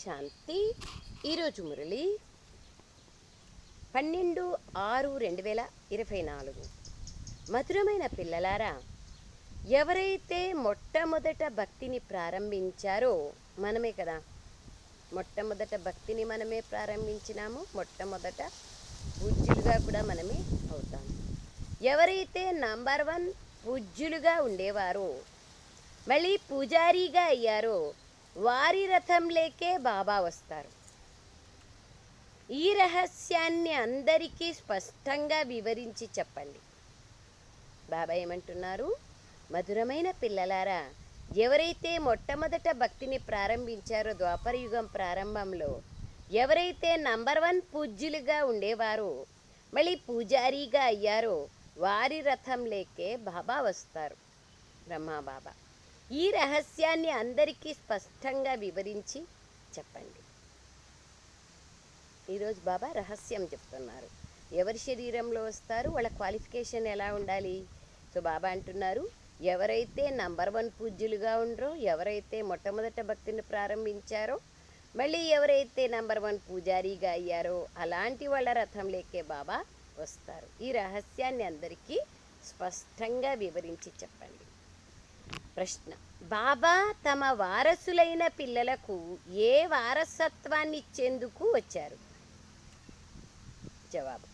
శాంతి. ఈరోజు మురళి పన్నెండు ఆరు రెండు వేల ఇరవై నాలుగు. మధురమైన పిల్లలారా ఎవరైతే మొట్టమొదట భక్తిని ప్రారంభించారో మనమే కదా. మొట్టమొదట భక్తిని మనమే ప్రారంభించినాము మొట్టమొదట పూజ్యులుగా కూడా మనమే అవుతాము ఎవరైతే నంబర్ వన్ పూజ్యులుగా ఉండేవారో మళ్ళీ పూజారిగా అయ్యారో వారి రథంలేకే బాబా వస్తారు. ఈ రహస్యాన్ని అందరికీ స్పష్టంగా వివరించి చెప్పండి. బాబా ఏమంటున్నారు? మధురమైన పిల్లలారా ఎవరైతే మొట్టమొదట భక్తిని ప్రారంభించారో ద్వాపరయుగం ప్రారంభంలో ఎవరైతే నంబర్ వన్ పూజ్యులుగా ఉండేవారో మళ్ళీ పూజారీగా అయ్యారో వారి రథంలేకే బాబా వస్తారు. బ్రహ్మా బాబా. ఈ రహస్యాన్ని అందరికీ స్పష్టంగా వివరించి చెప్పండి. ఈరోజు బాబా రహస్యం చెప్తున్నారు. ఎవరి శరీరంలో వస్తారు? వాళ్ళ క్వాలిఫికేషన్ ఎలా ఉండాలి? సో బాబా అంటున్నారు ఎవరైతే నంబర్ వన్ పూజ్యులుగా ఉండరో ఎవరైతే మొట్టమొదట భక్తిని ప్రారంభించారో మళ్ళీ ఎవరైతే నంబర్ వన్ పూజారిగా అయ్యారో అలాంటి వాళ్ళ రథంలేకే బాబా వస్తారు. ఈ రహస్యాన్ని అందరికీ స్పష్టంగా వివరించి చెప్పండి. ప్రశ్న. బాబా తమ వారసులైన పిల్లలకు ఏ వారసత్వాన్ని ఇచ్చేందుకు వచ్చారు? జవాబు.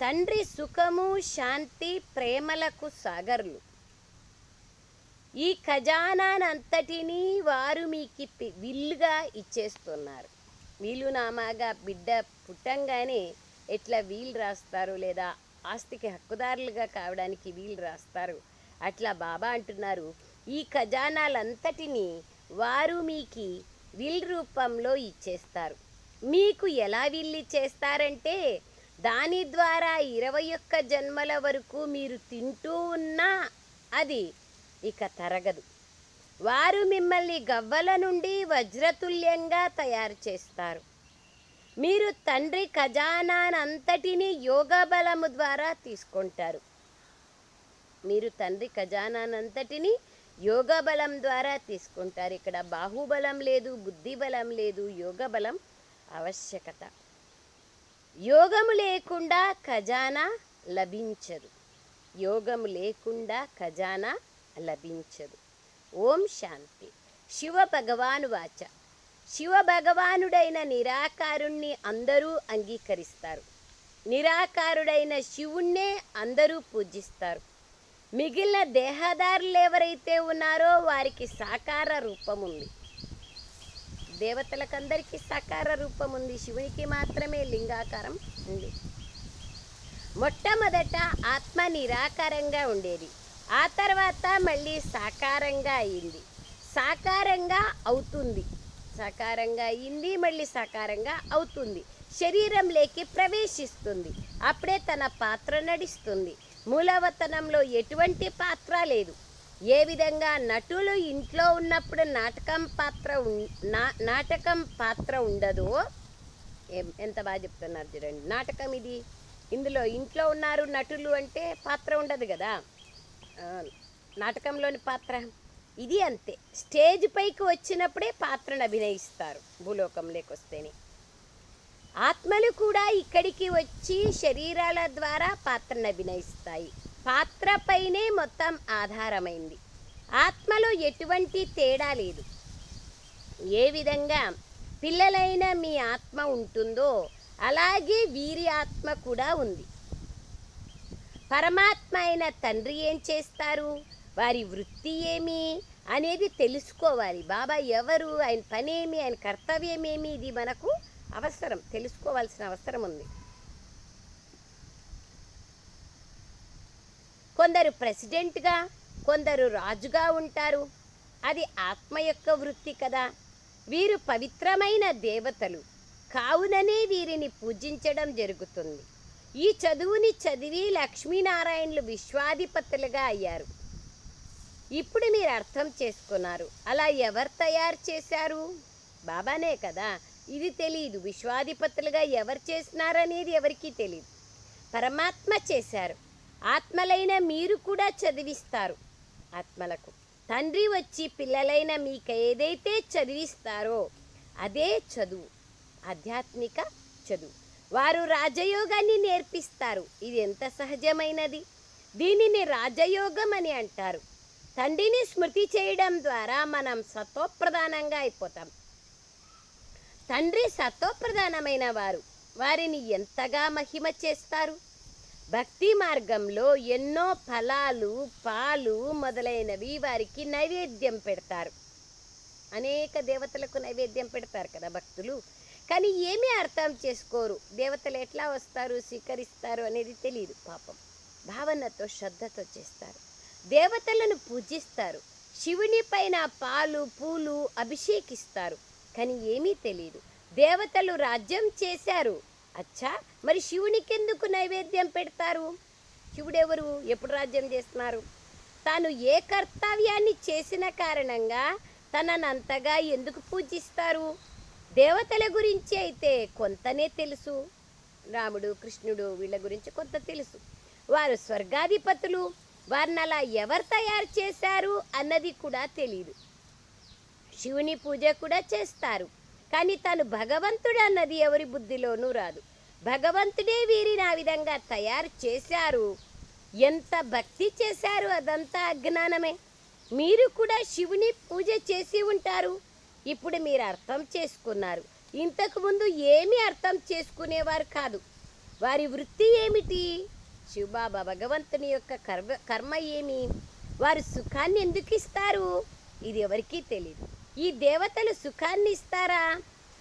తండ్రి సుఖము శాంతి ప్రేమలకు సాగర్లు. ఈ ఖజానానంతటినీ వారు మీకు విల్లుగా ఇచ్చేస్తున్నారు. వీలునామాగా బిడ్డ పుట్టంగానే ఎట్లా వీలు రాస్తారు లేదా ఆస్తికి హక్కుదారులుగా కావడానికి వీలు రాస్తారు అట్లా బాబా అంటున్నారు. ఈ ఖజానాలంతటినీ వారు మీకు విల్ రూపంలో ఇచ్చేస్తారు. మీకు ఎలా విల్లి చేస్తారంటే దాని ద్వారా ఇరవై ఒక్క జన్మల వరకు మీరు తింటూ ఉన్నా అది ఇక తరగదు. వారు మిమ్మల్ని గవ్వల నుండి వజ్రతుల్యంగా తయారు చేస్తారు. మీరు తండ్రి ఖజానానంతటినీ యోగ బలము ద్వారా తీసుకుంటారు. మీరు తండ్రి ఖజానానంతటిని యోగ బలం ద్వారా తీసుకుంటారు. ఇక్కడ బాహుబలం లేదు బుద్ధి బలం లేదు యోగ బలం ఆవశ్యకత. యోగము లేకుండా ఖజానా లభించదు. యోగము లేకుండా ఖజానా లభించదు. ఓం శాంతి. శివ భగవాను వాచ. శివ భగవానుడైన నిరాకారుణ్ణి అందరూ అంగీకరిస్తారు. నిరాకారుడైన శివుణ్ణే అందరూ పూజిస్తారు. మిగిలిన దేహదారులు ఎవరైతే ఉన్నారో వారికి సాకార రూపం ఉంది దేవతలకందరికీ సాకార రూపం ఉంది శివునికి మాత్రమే లింగాకారం ఉంది. మొట్టమొదట ఆత్మ నిరాకారంగా ఉండేది. ఆ తర్వాత మళ్ళీ సాకారంగా అయింది. సాకారంగా అవుతుంది. సాకారంగా అయింది మళ్ళీ సాకారంగా అవుతుంది. శరీరంలోకి ప్రవేశిస్తుంది. అప్పుడే తన పాత్ర నడుస్తుంది. మూలవతనంలో ఎటువంటి పాత్ర లేదు. ఏ విధంగా నటులు ఇంట్లో ఉన్నప్పుడు నాటకం పాత్ర నా- నాటకం పాత్ర ఉండదో ఎంత బాగా చెప్తున్నారు చూడండి. నాటకం ఇది. ఇందులో ఇంట్లో ఉన్నారు నటులు అంటే పాత్ర ఉండదు కదా. నాటకంలోని పాత్ర. ఇది అంతే. స్టేజ్ పైకి వచ్చినప్పుడే పాత్రను అభినయిస్తారు భూలోకంలోకి వస్తేనే. ఆత్మలు కూడా ఇక్కడికి వచ్చి శరీరాల ద్వారా పాత్రను అభినయిస్తాయి. పాత్రపైనే మొత్తం ఆధారమైంది. ఆత్మలో ఎటువంటి తేడా లేదు. ఏ విధంగా పిల్లలైన మీ ఆత్మ ఉంటుందో అలాగే వీరి ఆత్మ కూడా ఉంది. పరమాత్మ అయిన తండ్రి ఏం చేస్తారు? వారి వృత్తి ఏమి అనేది తెలుసుకోవాలి. బాబా ఎవరు? ఆయన పనేమి? ఆయన కర్తవ్యం ఏమి ఇది మనకు అవసరం తెలుసుకోవాల్సిన అవసరం ఉంది. కొందరు ప్రెసిడెంట్గా కొందరు రాజుగా ఉంటారు. అది ఆత్మ యొక్క వృత్తి కదా. వీరు పవిత్రమైన దేవతలు. కావుననే వీరిని పూజించడం జరుగుతుంది. ఈ చదువుని చదివి లక్ష్మీనారాయణలు విశ్వాధిపతులుగా అయ్యారు. ఇప్పుడు మీరు అర్థం చేసుకున్నారు. అలా ఎవరు తయారు చేశారు? బాబానే కదా. ఇది తెలియదు విశ్వాధిపతులుగా ఎవరు చేసినారనేది ఎవరికీ తెలియదు పరమాత్మ చేశారు. ఆత్మలైన మీరు కూడా చదివిస్తారు ఆత్మలకు. తండ్రి వచ్చి పిల్లలైన మీకు ఏదైతే చదివిస్తారో అదే చదువు. ఆధ్యాత్మిక చదువు. వారు రాజయోగాన్ని నేర్పిస్తారు. ఇది ఎంత సహజమైనది? దీనిని రాజయోగం అని అంటారు. తండ్రిని స్మృతి చేయడం ద్వారా మనం సతోప్రధానంగా అయిపోతాం. తండ్రి సత్వప్రధానమైన వారు వారిని ఎంతగా మహిమ చేస్తారు? భక్తి మార్గంలో ఎన్నో ఫలాలు పాలు మొదలైనవి వారికి నైవేద్యం పెడతారు. అనేక దేవతలకు నైవేద్యం పెడతారు కదా భక్తులు. కానీ ఏమీ అర్థం చేసుకోరు. దేవతలు ఎట్లా వస్తారు స్వీకరిస్తారు అనేది తెలియదు పాపం. భావనతో శ్రద్ధతో చేస్తారు. దేవతలను పూజిస్తారు. శివుని పైన పాలు పూలు అభిషేకిస్తారు. కానీ ఏమీ తెలియదు దేవతలు రాజ్యం చేశారు. అచ్చా! మరి శివునికి ఎందుకు నైవేద్యం పెడతారు? శివుడెవరు? ఎప్పుడు రాజ్యం చేస్తున్నారు? తాను ఏ కర్తవ్యాన్ని చేసిన కారణంగా తననంతగా ఎందుకు పూజిస్తారు? దేవతల గురించి అయితే కొంతనే తెలుసు. రాముడు కృష్ణుడు వీళ్ళ గురించి కొంత తెలుసు. వారు స్వర్గాధిపతులు. వారిని అలా ఎవరు తయారు చేశారు అన్నది కూడా తెలియదు శివుని పూజ కూడా చేస్తారు. కానీ తను భగవంతుడు అన్నది ఎవరి బుద్ధిలోనూ రాదు. భగవంతుడే వీరిని ఆ విధంగా తయారు చేశారు. ఎంత భక్తి చేశారు అదంతా అజ్ఞానమే. మీరు కూడా శివుని పూజ చేసి ఉంటారు. ఇప్పుడు మీరు అర్థం చేసుకున్నారు. ఇంతకుముందు ఏమి ఏమీ అర్థం చేసుకునేవారు కాదు. వారి వృత్తి ఏమిటి? శివబాబా భగవంతుని యొక్క కర్మ కర్మ ఏమి? వారు సుఖాన్ని ఎందుకు ఇస్తారు? ఇది ఎవరికీ తెలియదు ఈ దేవతలు సుఖాన్ని ఇస్తారా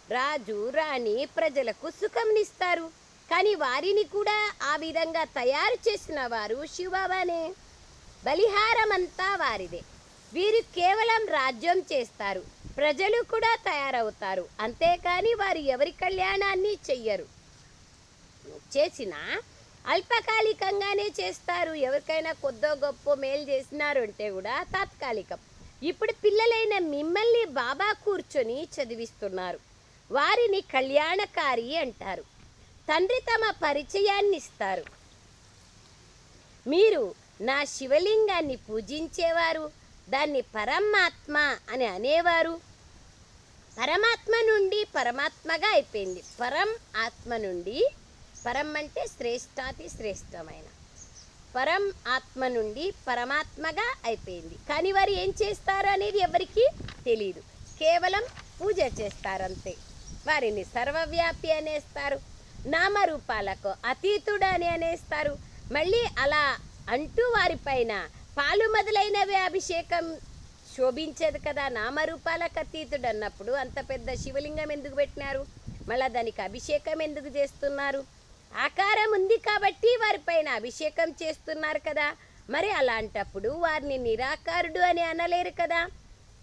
రాజు రాణి ప్రజలకు సుఖంనిస్తారు. కానీ వారిని కూడా ఆ విధంగా తయారు చేసిన వారు శివబాబానే బలిహారం అంతా వారిదే. వీరు కేవలం రాజ్యం చేస్తారు. ప్రజలు కూడా తయారవుతారు. అంతేకాని వారు ఎవరి కళ్యాణాన్ని చెయ్యరు. చేసినా అల్పకాలికంగానే చేస్తారు. ఎవరికైనా కొద్దో గొప్ప మేలు చేసినారు అంటే కూడా తాత్కాలికం. ఇప్పుడు పిల్లలైన మిమ్మల్ని బాబా కూర్చొని చదివిస్తున్నారు. వారిని కళ్యాణకారి అంటారు. తండ్రి తమ పరిచయాన్ని ఇస్తారు మీరు నా శివలింగాన్ని పూజించేవారు దాన్ని పరమాత్మ అని అనేవారు. పరమాత్మ నుండి పరమాత్మగా అయిపోయింది. పరం ఆత్మ నుండి పరం అంటే శ్రేష్టాతి శ్రేష్టమైన. పరం ఆత్మ నుండి పరమాత్మగా అయిపోయింది. కానీ వారు ఏం చేస్తారు అనేది ఎవరికి తెలియదు కేవలం పూజ చేస్తారంతే. వారిని సర్వవ్యాపి అనేస్తారు. నామరూపాలకు అతీతుడు అని అనేస్తారు. మళ్ళీ అలా అంటూ వారిపైన పాలు మొదలైనవి అభిషేకం శోభించదు కదా. నామరూపాలకు అతీతుడు అన్నప్పుడు అంత పెద్ద శివలింగం ఎందుకు పెట్టినారు? మళ్ళీ దానికి అభిషేకం ఎందుకు చేస్తున్నారు? ఆకారం ఉంది కాబట్టి వారిపైన అభిషేకం చేస్తున్నారు కదా. మరి అలాంటప్పుడు వారిని నిరాకారుడు అని అనలేరు కదా.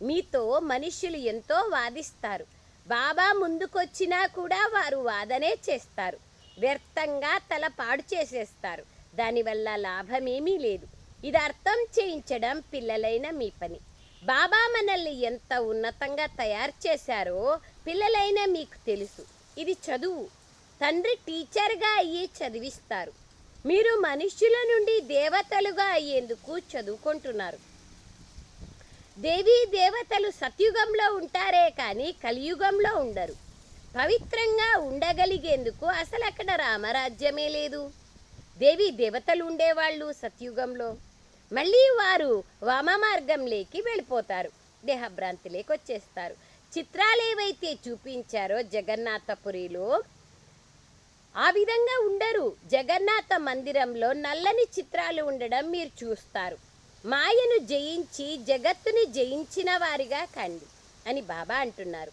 మీతో మనుష్యులు ఎంతో వాదిస్తారు. బాబా ముందుకొచ్చినా కూడా వారు వాదనే చేస్తారు. వ్యర్థంగా తల పాడు చేసేస్తారు. దానివల్ల లాభమేమీ లేదు. ఇది అర్థం చేయించడం పిల్లలైన మీ పని. బాబా మనల్ని ఎంత ఉన్నతంగా తయారు చేశారో పిల్లలైన మీకు తెలుసు. ఇది చదువు. తండ్రి టీచర్గా అయ్యి చదివిస్తారు. మీరు మనుష్యుల నుండి దేవతలుగా అయ్యేందుకు చదువుకుంటున్నారు. దేవీ దేవతలు సత్యుగంలో ఉంటారే కానీ కలియుగంలో ఉండరు. పవిత్రంగా ఉండగలిగేందుకు అసలు అక్కడ రామరాజ్యమే లేదు. దేవీ దేవతలు ఉండేవాళ్ళు సత్యుగంలో. మళ్ళీ వారు వామమార్గంలోకి వెళ్ళిపోతారు. దేహభ్రాంతిలోకి వచ్చేస్తారు. చిత్రాలు ఏవైతే చూపించారో జగన్నాథపురిలో ఆ విధంగా ఉండరు. జగన్నాథ మందిరంలో నల్లని చిత్రాలు ఉండడం మీరు చూస్తారు. మాయను జయించి జగత్తుని జయించిన వారిగా కండి అని బాబా అంటున్నారు.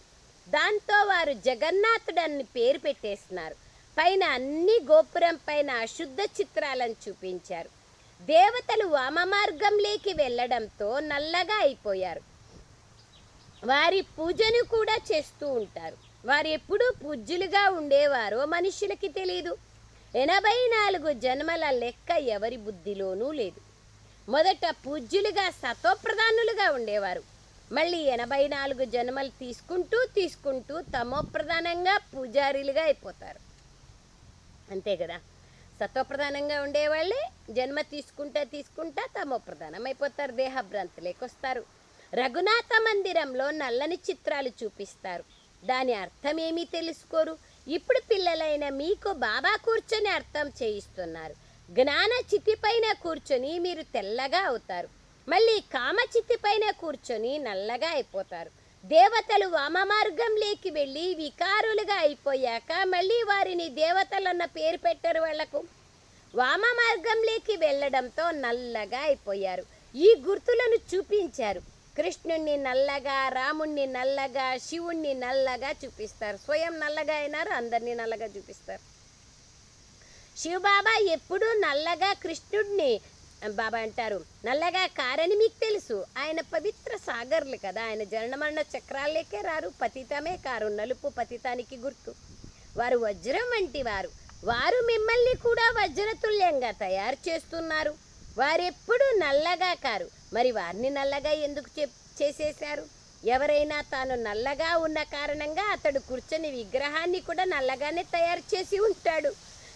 దాంతో వారు జగన్నాథుడని పేరు పెట్టేస్తున్నారు. పైన అన్ని గోపురం పైన అశుద్ధ చిత్రాలను చూపించారు. దేవతలు వామ మార్గంలోకి వెళ్ళడంతో నల్లగా అయిపోయారు. వారి పూజను కూడా చేస్తూ ఉంటారు. వారు ఎప్పుడు పూజ్యులుగా ఉండేవారో మనుషులకి తెలియదు ఎనభై నాలుగు జన్మల లెక్క ఎవరి బుద్ధిలోనూ లేదు. మొదట పూజ్యులుగా సతోప్రధానులుగా ఉండేవారు. మళ్ళీ ఎనభై నాలుగు జన్మలు తీసుకుంటూ తీసుకుంటూ తమోప్రధానంగా పూజారీలుగా అయిపోతారు. అంతే కదా? సత్వప్రధానంగా ఉండేవాళ్ళే జన్మ తీసుకుంటా తీసుకుంటా తమోప్రధానం అయిపోతారు. దేహభ్రాంతులేకొస్తారు రఘునాథ మందిరంలో నల్లని చిత్రాలు చూపిస్తారు. దాని అర్థమేమీ తెలుసుకోరు. ఇప్పుడు పిల్లలైన మీకు బాబా కూర్చొని అర్థం చేయిస్తున్నారు. జ్ఞాన చితి పైన కూర్చొని మీరు తెల్లగా అవుతారు. మళ్ళీ కామ చితి పైన కూర్చొని నల్లగా అయిపోతారు. దేవతలు వామ మార్గంలోకి వెళ్ళి వికారులుగా అయిపోయాక మళ్ళీ వారిని దేవతలన్న పేరు పెట్టరు వాళ్ళకు. వామ మార్గంలోకి వెళ్ళడంతో నల్లగా అయిపోయారు. ఈ గుర్తులను చూపించారు. కృష్ణుణ్ణి నల్లగా రాముణ్ణి నల్లగా శివుణ్ణి నల్లగా చూపిస్తారు. స్వయం నల్లగా అయినారు అందరినీ నల్లగా చూపిస్తారు. శివబాబా ఎప్పుడూ నల్లగా కృష్ణుడిని బాబా అంటారు నల్లగా కారని మీకు తెలుసు. ఆయన పవిత్ర సాగర్లు కదా. ఆయన జనమరణ చక్రాలేకే రారు. పతితమే కారు. నలుపు పతితానికి గుర్తు. వారు వజ్రం వంటి వారు. వారు మిమ్మల్ని కూడా వజ్రతుల్యంగా తయారు చేస్తున్నారు. వారెప్పుడు నల్లగా కారు. మరి వారిని నల్లగా ఎందుకు చెప్ చేసేశారు? ఎవరైనా తాను నల్లగా ఉన్న కారణంగా అతడు కూర్చొని విగ్రహాన్ని కూడా నల్లగానే తయారు చేసి ఉంటాడు.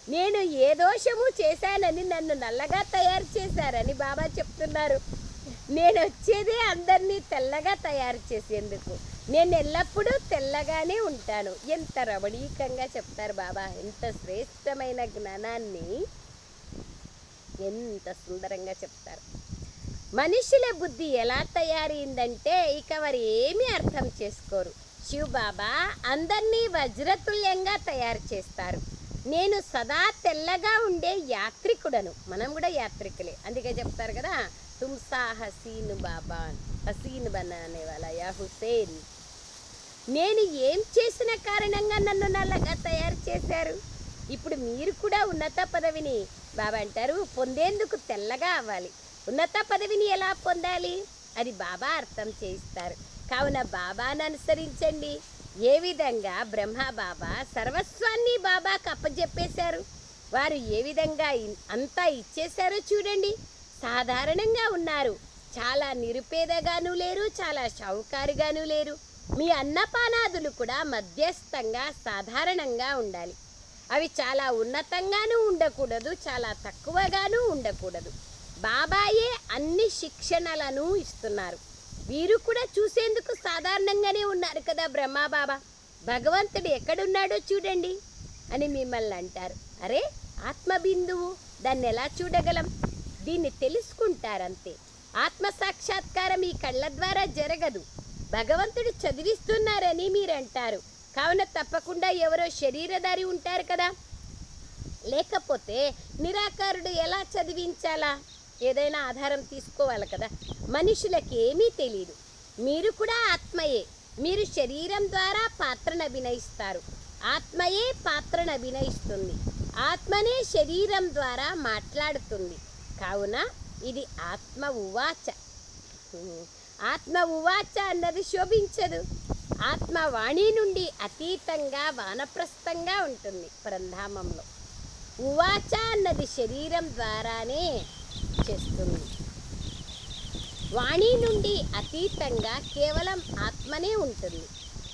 నేను ఏ దోషము చేశానని నన్ను నల్లగా తయారు చేశారని బాబా చెప్తున్నారు. నేను వచ్చేదే అందరినీ తెల్లగా తయారు చేసేందుకు. నేను ఎల్లప్పుడూ తెల్లగానే ఉంటాను. ఎంత రమణీకంగా చెప్తారు బాబా. ఎంత శ్రేష్టమైన జ్ఞానాన్ని ఎంత సుందరంగా చెప్తారు. మనుషుల బుద్ధి ఎలా తయారైందంటే ఇక వారు ఏమీ అర్థం చేసుకోరు. శివబాబా అందరినీ వజ్రతుల్యంగా తయారు చేస్తారు. నేను సదా తెల్లగా ఉండే యాత్రికుడను. మనం కూడా యాత్రికులే. అందుకే చెప్తారు కదా తుమ్సా హసీన్ బాబా హసీన్ బనా అనేవాళ్ళ యా హుసేన్. నేను ఏం చేసిన కారణంగా నన్ను నల్లగా తయారు చేశారు? ఇప్పుడు మీరు కూడా ఉన్నత పదవిని బాబా అంటారు పొందేందుకు తెల్లగా అవ్వాలి. ఉన్నత పదవిని ఎలా పొందాలి? అది బాబా అర్థం చేయిస్తారు. కావున బాబాను అనుసరించండి. ఏ విధంగా బ్రహ్మ బాబా సర్వస్వాన్ని బాబాకు అప్పజెప్పేశారు? వారు ఏ విధంగా అంతా ఇచ్చేశారో చూడండి. సాధారణంగా ఉన్నారు. చాలా నిరుపేదగాను లేరు చాలా షౌకారుగాను లేరు. మీ అన్నపానాదులు కూడా మధ్యస్థంగా సాధారణంగా ఉండాలి. అవి చాలా ఉన్నతంగానూ ఉండకూడదు చాలా తక్కువగాను ఉండకూడదు. బాబాయే అన్ని శిక్షణలను ఇస్తున్నారు. వీరు కూడా చూసేందుకు సాధారణంగానే ఉన్నారు కదా బ్రహ్మా బాబా. భగవంతుడు ఎక్కడున్నాడో చూడండి అని మిమ్మల్ని అంటారు. అరే ఆత్మబిందువు దాన్ని ఎలా చూడగలం? దీన్ని తెలుసుకుంటారంతే. ఆత్మ సాక్షాత్కారం ఈ కళ్ళ ద్వారా జరగదు. భగవంతుడు చదివిస్తున్నారని మీరంటారు. కావున తప్పకుండా ఎవరో శరీరధారి ఉంటారు కదా. లేకపోతే నిరాకారుడు ఎలా చదివించాలా? ఏదైనా ఆధారం తీసుకోవాలి కదా. మనుషులకి ఏమీ తెలియదు మీరు కూడా ఆత్మయే. మీరు శరీరం ద్వారా పాత్రను అభినయిస్తారు. ఆత్మయే పాత్రను అభినయిస్తుంది. ఆత్మనే శరీరం ద్వారా మాట్లాడుతుంది. కావున ఇది ఆత్మ ఉవాచ. ఆత్మ ఉవాచ అన్నది శోభించదు. ఆత్మ వాణి నుండి అతీతంగా వానప్రస్థంగా ఉంటుంది. పరంధామంలో. ఉవాచ అన్నది శరీరం ద్వారానే చేస్తుంది. వాణి నుండి అతీతంగా కేవలం ఆత్మనే ఉంటుంది.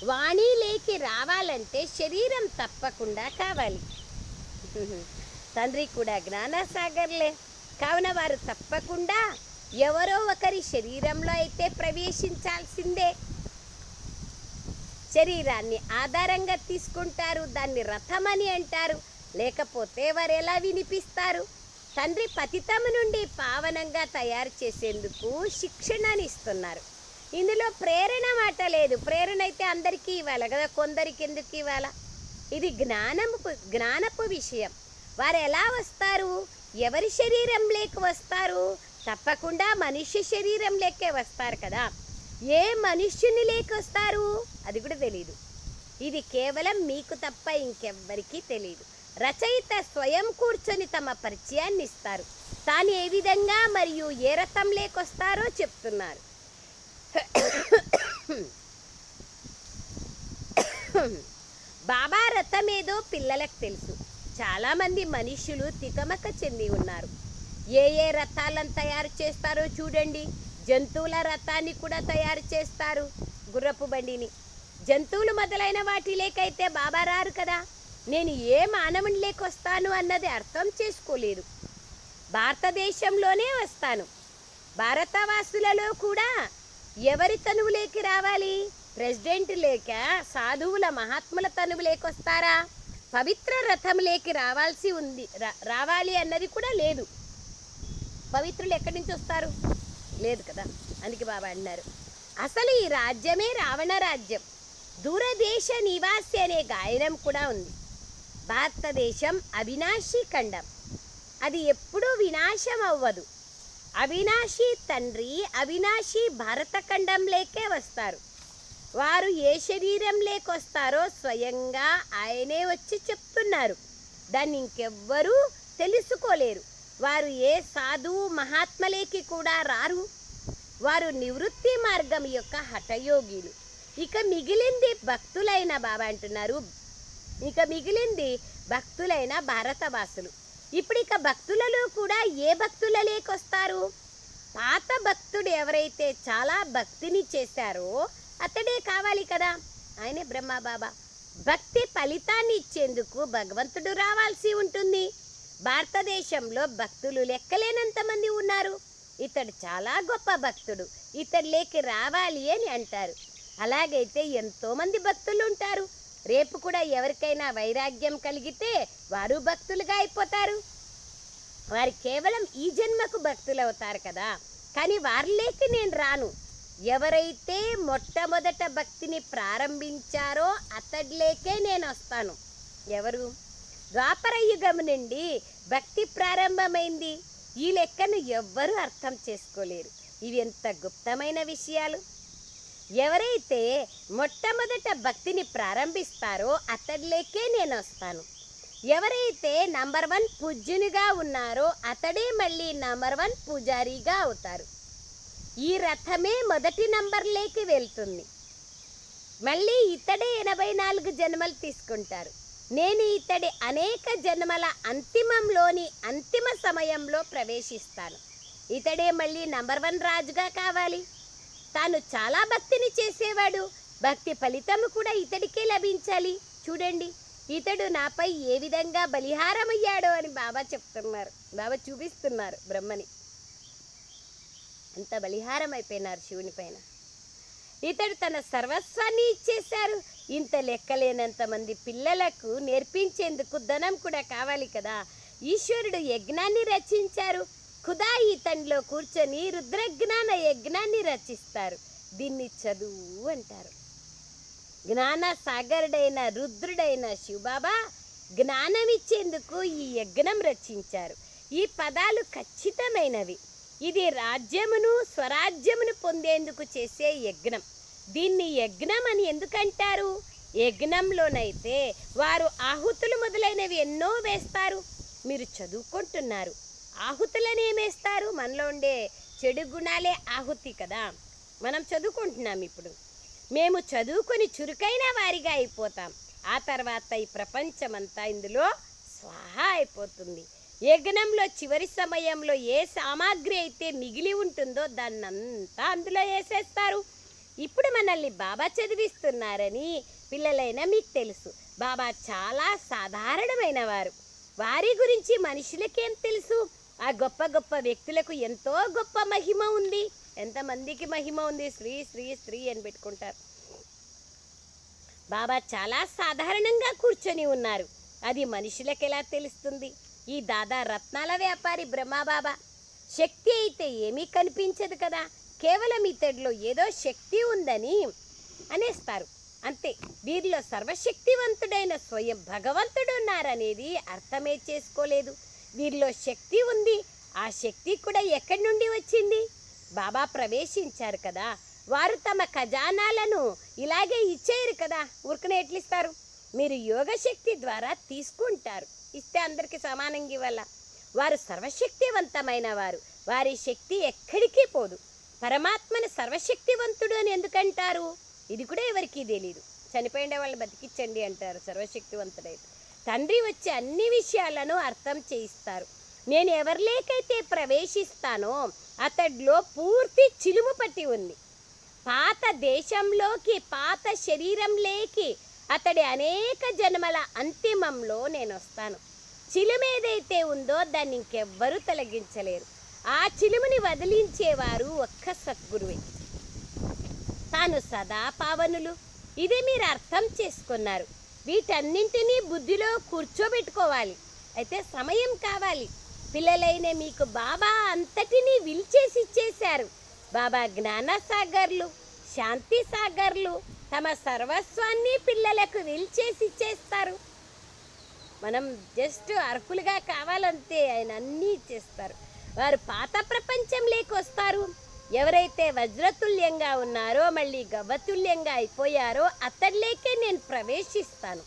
వాణిలోకి రావాలంటే శరీరం తప్పకుండా కావాలి. తండ్రి కూడా జ్ఞానసాగర్లే. కావున వారు తప్పకుండా ఎవరో ఒకరి శరీరంలో అయితే ప్రవేశించాల్సిందే. శరీరాన్ని ఆధారంగా తీసుకుంటారు దాన్ని రథమని అంటారు. లేకపోతే వారు ఎలా వినిపిస్తారు? తండ్రి పతితము నుండి పావనంగా తయారు చేసేందుకు శిక్షణని ఇస్తున్నారు. ఇందులో ప్రేరణ మాట లేదు. ప్రేరణ అయితే అందరికీ ఇవ్వాలి కదా? కొందరికి ఎందుకు ఇవ్వాలా? ఇది జ్ఞానము జ్ఞానపు విషయం. వారు ఎలా వస్తారు? ఎవరి శరీరం లేక వస్తారు? తప్పకుండా మనుష్య శరీరంలోకే వస్తారు కదా? ఏ మనుష్యుని లేక వస్తారు? అది కూడా తెలియదు ఇది కేవలం మీకు తప్ప ఇంకెవ్వరికీ తెలియదు రచయిత స్వయం కూర్చొని తమ పరిచయాన్ని ఇస్తారు తాను ఏ విధంగా మరియు ఏ రథం లేకొస్తారో చెప్తున్నారు. బాబా రథం ఏదో పిల్లలకు తెలుసు. చాలామంది మనుషులు తికమక చెంది ఉన్నారు. ఏ ఏ రథాలను తయారు చేస్తారో చూడండి. జంతువుల రథాన్ని కూడా తయారు చేస్తారు గుర్రపు బండిని. జంతువులు మొదలైన వాటి లేకైతే బాబా రారు కదా. నేను ఏ మానవుని లేకొస్తాను అన్నది అర్థం చేసుకోలేదు భారతదేశంలోనే వస్తాను. భారతవాసులలో కూడా ఎవరి తనువు లేకి రావాలి? ప్రెసిడెంట్ లేక సాధువుల మహాత్ముల తనువు లేకొస్తారా పవిత్ర రథం లేకి రావాల్సి ఉంది రా- రావాలి అన్నది కూడా లేదు. పవిత్రులు ఎక్కడి నుంచి వస్తారు? లేదు కదా అందుకే బాబా అన్నారు. అసలు ఈ రాజ్యమే రావణ రాజ్యం. దూరదేశ నివాసి అనే గాయనం కూడా ఉంది. భారతదేశం అవినాశి ఖండం. అది ఎప్పుడూ వినాశం అవ్వదు అవినాశి తండ్రి అవినాశి భారత ఖండంలోకే వస్తారు. వారు ఏ శరీరం లేకొస్తారో స్వయంగా ఆయనే వచ్చి చెప్తున్నారు. దాన్ని ఇంకెవ్వరూ తెలుసుకోలేరు. వారు ఏ సాధువు మహాత్మలేకి కూడా రారు. వారు నివృత్తి మార్గం యొక్క హఠయోగిలు. ఇక మిగిలింది భక్తులైన బాబా అంటున్నారు ఇక మిగిలింది భక్తులైన భారతవాసులు. ఇప్పుడు ఇక భక్తులలో కూడా ఏ భక్తుల లేకొస్తారు? పాత భక్తుడు ఎవరైతే చాలా భక్తిని చేశారో అతడే కావాలి కదా? ఆయనే బ్రహ్మబాబా. భక్తి ఫలితాన్ని ఇచ్చేందుకు భగవంతుడు రావాల్సి ఉంటుంది. భారతదేశంలో భక్తులు లెక్కలేనంత మంది ఉన్నారు. ఇతడు చాలా గొప్ప భక్తుడు. ఇతడిలోకి రావాలి అని అంటారు. అలాగైతే ఎంతోమంది భక్తులు ఉంటారు. రేపు కూడా ఎవరికైనా వైరాగ్యం కలిగితే వారు భక్తులుగా అయిపోతారు. వారు కేవలం ఈ జన్మకు భక్తులు అవుతారు కదా. కానీ వారిలోకి నేను రాను. ఎవరైతే మొట్టమొదట భక్తిని ప్రారంభించారో అతడిలేకే నేను వస్తాను. ఎవరు? ద్వాపర యుగం నుండి భక్తి ప్రారంభమైంది. ఈ లెక్కను ఎవ్వరూ అర్థం చేసుకోలేరు. ఇవి ఎంత గుప్తమైన విషయాలు. ఎవరైతే మొట్టమొదట భక్తిని ప్రారంభిస్తారో అతడిలోకే నేను వస్తాను ఎవరైతే నంబర్ వన్ పూజ్యునిగా ఉన్నారో అతడే మళ్ళీ నంబర్ వన్ పూజారిగా అవుతారు. ఈ రథమే మొదటి నంబర్లోకి వెళ్తుంది. మళ్ళీ ఇతడే ఎనభై నాలుగు జన్మలు తీసుకుంటారు. నేను ఇతడి అనేక జన్మల అంతిమంలోని అంతిమ సమయంలో ప్రవేశిస్తాను. ఇతడే మళ్ళీ నంబర్ వన్ రాజుగా కావాలి. తాను చాలా భక్తిని చేసేవాడు. భక్తి ఫలితము కూడా ఇతడికే లభించాలి. చూడండి ఇతడు నాపై ఏ విధంగా బలిహారమయ్యాడో అని బాబా చెప్తున్నారు. బాబా చూపిస్తున్నారు బ్రహ్మని. అంత బలిహారం అయిపోయినారు శివుని పైన. ఇతడు తన సర్వస్వాన్ని ఇచ్చేశారు. ఇంత లెక్కలేనంత మంది పిల్లలకు నేర్పించేందుకు ధనం కూడా కావాలి కదా. ఈశ్వరుడు యజ్ఞాన్ని రచించారు. ఖుదా తండ్రిలో కూర్చొని రుద్రజ్ఞాన యజ్ఞాన్ని రచిస్తారు. దీన్ని చదువు అంటారు. జ్ఞాన సాగరుడైన రుద్రుడైన శివబాబా జ్ఞానం ఇచ్చేందుకు ఈ యజ్ఞం రచించారు. ఈ పదాలు ఖచ్చితమైనవి. ఇది రాజ్యమును స్వరాజ్యమును పొందేందుకు చేసే యజ్ఞం. దీన్ని యజ్ఞం అని ఎందుకంటారు? యజ్ఞంలోనైతే వారు ఆహుతులు మొదలైనవి ఎన్నో వేస్తారు. మీరు చదువుకుంటున్నారు. ఆహుతులను ఏమేస్తారు? మనలో ఉండే చెడు గుణాలే ఆహుతి కదా. మనం చదువుకుంటున్నాం ఇప్పుడు. మేము చదువుకొని చురుకైన వారిగా అయిపోతాం. ఆ తర్వాత ఈ ప్రపంచమంతా ఇందులో స్వాహా అయిపోతుంది. యజ్ఞంలో చివరి సమయంలో ఏ సామాగ్రి అయితే మిగిలి ఉంటుందో దాన్నంతా అందులో వేసేస్తారు. ఇప్పుడు మనల్ని బాబా చదివిస్తున్నారని పిల్లలైనా మీకు తెలుసు. బాబా చాలా సాధారణమైన వారు వారి గురించి మనుషులకేం తెలుసు? ఆ గొప్ప గొప్ప వ్యక్తులకు ఎంతో గొప్ప మహిమ ఉంది. ఎంతమందికి మహిమ ఉంది? శ్రీ శ్రీ శ్రీ అని పెట్టుకుంటారు. బాబా చాలా సాధారణంగా కూర్చొని ఉన్నారు. అది మనుషులకు ఎలా తెలుస్తుంది? ఈ దాదా రత్నాల వ్యాపారి బ్రహ్మబాబా శక్తి అయితే ఏమీ కనిపించదు కదా? కేవలం ఇతడిలో ఏదో శక్తి ఉందని అనేస్తారు. అంతే వీరిలో సర్వశక్తివంతుడైన స్వయం భగవంతుడు ఉన్నారనేది అర్థమే చేసుకోలేదు. వీరిలో శక్తి ఉంది. ఆ శక్తి కూడా ఎక్కడి నుండి వచ్చింది? బాబా ప్రవేశించారు కదా. వారు తమ ఖజానాలను ఇలాగే ఇచ్చేయరు కదా. ఉరుకునే ఎట్లిస్తారు? మీరు యోగ శక్తి ద్వారా తీసుకుంటారు. ఇస్తే అందరికీ సమానంగా ఇవ్వాల. వారు సర్వశక్తివంతమైన వారు. వారి శక్తి ఎక్కడికి పోదు. పరమాత్మని సర్వశక్తివంతుడు అని ఎందుకంటారు? ఇది కూడా ఎవరికీ తెలియదు చనిపోయిన వాళ్ళు బతికించండి అంటారు. సర్వశక్తివంతుడైతే. తండ్రి వచ్చి అన్ని విషయాలను అర్థం చేయిస్తారు. నేను ఎవరిలేకైతే ప్రవేశిస్తానో అతడిలో పూర్తి చిలుము పట్టి ఉంది. పాత దేశంలోకి పాత శరీరంలోకి అతడి అనేక జన్మల అంతిమంలో నేను వస్తాను చిలుము ఏదైతే ఉందో దాన్ని ఇంకెవ్వరూ తొలగించలేరు. ఆ చిలుముని వదిలించేవారు ఒక్క సద్గురువే. తాను సదా పావనులు. ఇది మీరు అర్థం చేసుకున్నారు. వీటన్నింటినీ బుద్ధిలో కూర్చోబెట్టుకోవాలి. అయితే సమయం కావాలి. పిల్లలైన మీకు బాబా అంతటినీ విల్చేసి ఇచ్చేశారు బాబా జ్ఞానసాగర్లు శాంతి సాగర్లు తమ సర్వస్వాన్ని పిల్లలకు విల్చేసి ఇచ్చేస్తారు మనం జస్ట్ అర్హులుగా కావాలంతే ఆయన అన్నీ ఇచ్చేస్తారు వారు పాత ప్రపంచం వస్తారు. ఎవరైతే వజ్రతుల్యంగా ఉన్నారో మళ్ళీ గవ్వతుల్యంగా అయిపోయారో అతడిలోకే నేను ప్రవేశిస్తాను.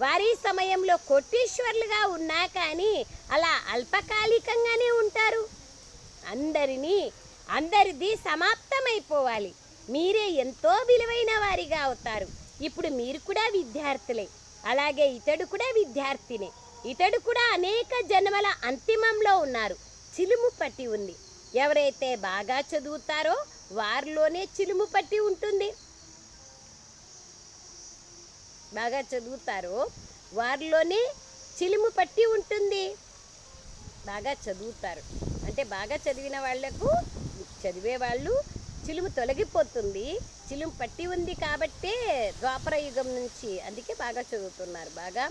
వారి సమయంలో కోటీశ్వర్లుగా ఉన్నా కానీ అలా అల్పకాలికంగానే ఉంటారు. అందరినీ అందరిది సమాప్తమైపోవాలి. మీరే ఎంతో విలువైన వారిగా అవుతారు. ఇప్పుడు మీరు కూడా విద్యార్థులే. అలాగే ఇతడు కూడా విద్యార్థినే. ఇతడు కూడా అనేక జన్మల అంతిమంలో ఉన్నారు. చిలుము పట్టి ఉంది. ఎవరైతే బాగా చదువుతారో వారిలోనే చిలుము పట్టి ఉంటుంది. బాగా చదువుతారో వారిలోనే చిలుము పట్టి ఉంటుంది. బాగా చదువుతారు. అంటే బాగా చదివిన వాళ్ళకు చదివే వాళ్ళు చిలుము తొలగిపోతుంది. చిలుము పట్టి ఉంది కాబట్టే ద్వాపర యుగం నుంచి అందుకే బాగా చదువుతున్నారు. బాగా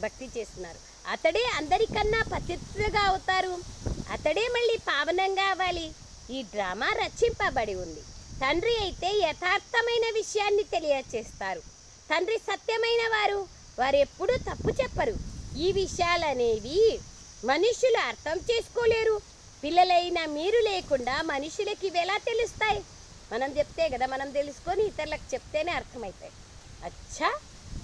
భక్తి చేస్తున్నారు. అతడే అందరికన్నా పతిత్తుగా అవుతారు. అతడే మళ్ళీ పావనం కావాలి. ఈ డ్రామా రచింపబడి ఉంది. తండ్రి అయితే యథార్థమైన విషయాన్ని తెలియచేస్తారు. తండ్రి సత్యమైన వారు. వారు ఎప్పుడూ తప్పు చెప్పరు. ఈ విషయాలనేవి మనుషులు అర్థం చేసుకోలేరు. పిల్లలైన మీరు లేకుండా మనుషులకి ఇవి ఎలా తెలుస్తాయి? మనం చెప్తే కదా మనం తెలుసుకొని ఇతరులకు చెప్తేనే అర్థమవుతాయి అచ్చా!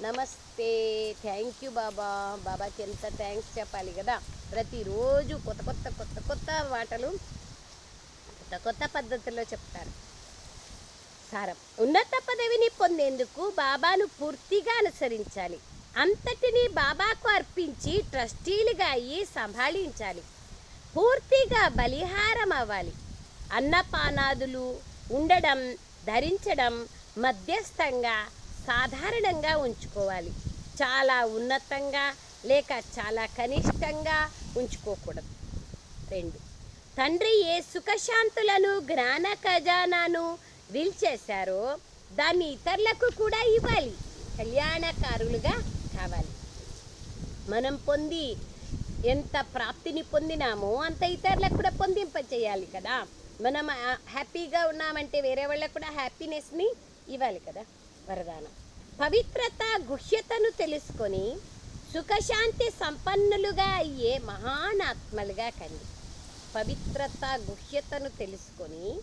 నమస్తే. థ్యాంక్ యూ బాబా. బాబాకి ఎంత థ్యాంక్స్ చెప్పాలి కదా. ప్రతిరోజు కొత్త కొత్త కొత్త కొత్త మాటలు కొత్త కొత్త పద్ధతుల్లో చెప్తారు. సారం. ఉన్నత పదవిని పొందేందుకు బాబాను పూర్తిగా అనుసరించాలి. అంతటినీ బాబాకు అర్పించి ట్రస్టీలుగా అయ్యి సంభాళించాలి. పూర్తిగా బలిహారం అవ్వాలి. అన్నపానాదులు ఉండడం ధరించడం మధ్యస్థంగా సాధారణంగా ఉంచుకోవాలి. చాలా ఉన్నతంగా లేక చాలా కనిష్టంగా ఉంచుకోకూడదు. రెండు తండ్రి ఏ సుఖశాంతులను జ్ఞాన ఖజానాను విల్చేశారో దాన్ని ఇతరులకు కూడా ఇవ్వాలి. కళ్యాణకారులుగా కావాలి. మనం పొంది ఎంత ప్రాప్తిని పొందినామో అంత ఇతరులకు కూడా పొందింపచేయాలి కదా. మనం హ్యాపీగా ఉన్నామంటే వేరే వాళ్ళకు కూడా హ్యాపీనెస్ని ఇవ్వాలి కదా. వరదానం. పవిత్రత గుహ్యతను తెలుసుకొని సుఖశాంతి సంపన్నులుగా అయ్యే మహానాత్మలుగా కండి. పవిత్రత గుహ్యతను తెలుసుకొని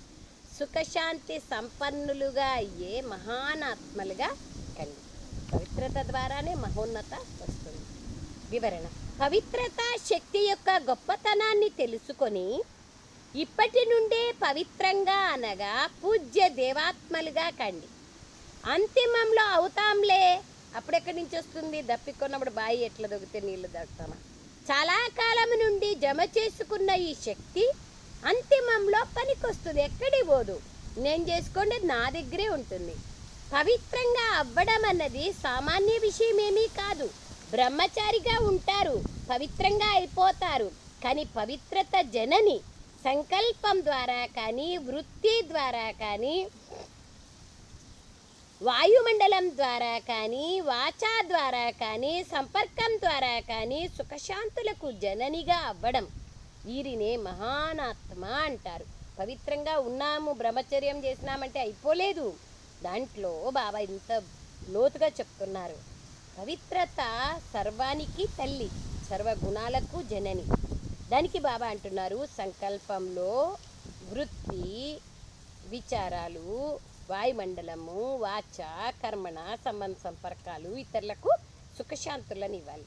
సుఖశాంతి సంపన్నులుగా అయ్యే మహానాత్మలుగా కండి. పవిత్రత ద్వారానే మహోన్నత వస్తుంది. వివరణ. పవిత్రత శక్తి యొక్క గొప్పతనాన్ని తెలుసుకొని ఇప్పటి నుండే పవిత్రంగా అనగా పూజ్య దేవాత్మలుగా కండి. అంతిమంలో అవుతాంలే. అప్పుడెక్కడి నుంచి వస్తుంది? దప్పికొన్నప్పుడు బాయి ఎట్లా దొగితే నీళ్ళు దొరుకుతామా చాలా కాలం నుండి జమ చేసుకున్న ఈ శక్తి అంతిమంలో పనికొస్తుంది. ఎక్కడి పోదు. నేను చేసుకోండి నా దగ్గరే ఉంటుంది. పవిత్రంగా అవ్వడం అన్నది సామాన్య విషయమేమీ కాదు. బ్రహ్మచారిగా ఉంటారు. పవిత్రంగా అయిపోతారు. కానీ పవిత్రత జనని సంకల్పం ద్వారా కానీ వృత్తి ద్వారా కానీ వాయుమండలం ద్వారా కానీ వాచా ద్వారా కానీ సంపర్కం ద్వారా కానీ సుఖశాంతులకు జననిగా అవ్వడం వీరినే మహానాత్మ అంటారు. పవిత్రంగా ఉన్నాము బ్రహ్మచర్యం చేసినామంటే అయిపోలేదు. దాంట్లో బాబా ఇంత లోతుగా చెప్తున్నారు. పవిత్రత సర్వానికి తల్లి సర్వగుణాలకు జనని. దానికి బాబా అంటున్నారు సంకల్పంలో వృత్తి విచారాలు వాయుమండలము వాచ కర్మణ సంబంధ సంపర్కాలు ఇతరులకు సుఖశాంతులను ఇవ్వాలి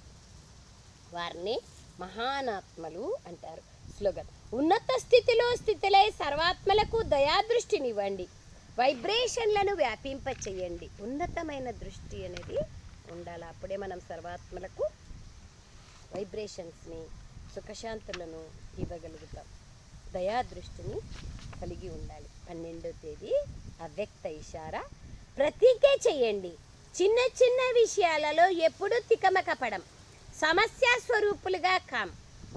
వారిని మహానాత్మలు అంటారు. స్లోగన్. ఉన్నత స్థితిలో స్థితిలై సర్వాత్మలకు దయాదృష్టినివ్వండి. వైబ్రేషన్లను వ్యాపింప చేయండి ఉన్నతమైన దృష్టి అనేది ఉండాలి. అప్పుడే మనం సర్వాత్మలకు వైబ్రేషన్స్ని సుఖశాంతులను ఇవ్వగలుగుతాం. దయాదృష్టిని కలిగి ఉండాలి. పన్నెండో తేదీ అవ్యక్త ఇషారా? ప్రతీకే చేయండి. చిన్న చిన్న విషయాలలో ఎప్పుడూ తికమకపడం. సమస్య స్వరూపులుగా కాం.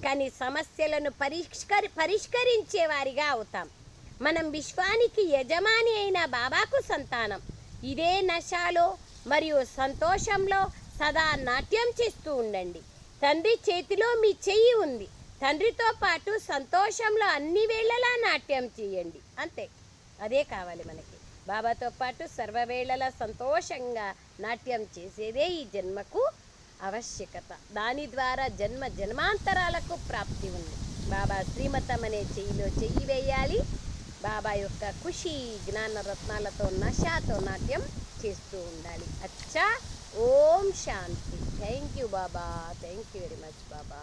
కానీ సమస్యలను పరిష్కరి పరిష్కరించే వారిగా అవుతాం. మనం విశ్వానికి యజమాని అయిన బాబాకు సంతానం. ఇదే నశాలో మరియు సంతోషంలో సదా నాట్యం చేస్తూ ఉండండి. తండ్రి చేతిలో మీ చెయ్యి ఉంది. తండ్రితో పాటు సంతోషంలో అన్ని వేళలా నాట్యం చేయండి. అంతే. అదే కావాలి మనకి. బాబాతో పాటు సర్వవేళలా సంతోషంగా నాట్యం చేసేదే ఈ జన్మకు ఆవశ్యకత. దాని ద్వారా జన్మ జన్మాంతరాలకు ప్రాప్తి ఉంది. బాబా శ్రీమతం అనే చెయ్యిలో చెయ్యి వేయాలి. బాబా యొక్క ఖుషి జ్ఞాన రత్నాలతో నషాతో నాట్యం చేస్తూ ఉండాలి. అచ్చా ఓం శాంతి. థ్యాంక్ యూ బాబా. Thank you very much Baba.